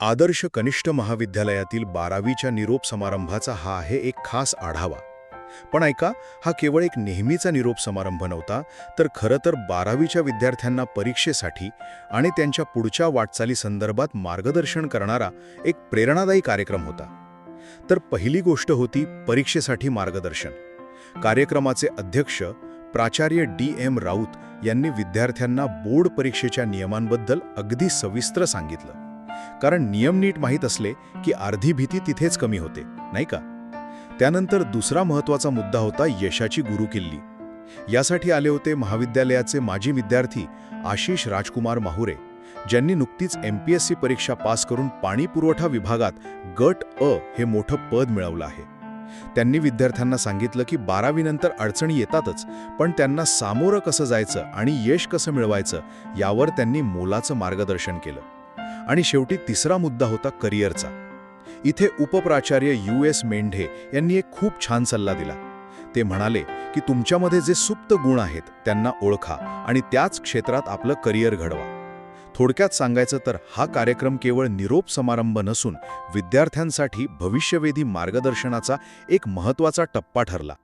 आदर्श कनिष्ठ महाविद्यालयातील बारावीच्या निरोप समारंभाचा हा आहे एक खास आढावा. पण ऐका हा केवळ एक नेहमीचा निरोप समारंभ नव्हता तर खरं तर बारावीच्या विद्यार्थ्यांना परीक्षेसाठी आणि त्यांच्या पुढच्या वाटचालीसंदर्भात मार्गदर्शन करणारा एक प्रेरणादायी कार्यक्रम होता. तर पहिली गोष्ट होती परीक्षेसाठी मार्गदर्शन. कार्यक्रमाचे अध्यक्ष प्राचार्य डी एम राऊत यांनी विद्यार्थ्यांना बोर्ड परीक्षेच्या नियमांबद्दल अगदी सविस्तर सांगितलं. कारण नियम नीट माहीत असले की अर्धी भीती तिथेच कमी होते नाही का? त्यानंतर दुसरा महत्त्वाचा मुद्दा होता यशाची गुरुकिल्ली. यासाठी आले होते महाविद्यालयाचे माजी विद्यार्थी आशिष राजकुमार माहुरे ज्यांनी नुकतीच एम पी एस सी परीक्षा पास करून पाणी पुरवठा विभागात गट अ हे मोठं पद मिळवलं आहे. त्यांनी विद्यार्थ्यांना सांगितलं की बारावीनंतर अडचणी येतातच पण त्यांना सामोरं कसं जायचं आणि यश कसं मिळवायचं यावर त्यांनी मोलाचं मार्गदर्शन केलं. आणि शेवटी तिसरा मुद्दा होता करिअरचा. इथे उपप्राचार्य यू एस मेंढे यांनी एक खूप छान सल्ला दिला. ते म्हणाले की तुमच्यामध्ये जे सुप्त गुण आहेत त्यांना ओळखा आणि त्याच क्षेत्रात आपलं करिअर घडवा. थोडक्यात सांगायचं तर हा कार्यक्रम केवळ निरोप समारंभ नसून विद्यार्थ्यांसाठी भविष्यवेधी मार्गदर्शनाचा एक महत्त्वाचा टप्पा ठरला.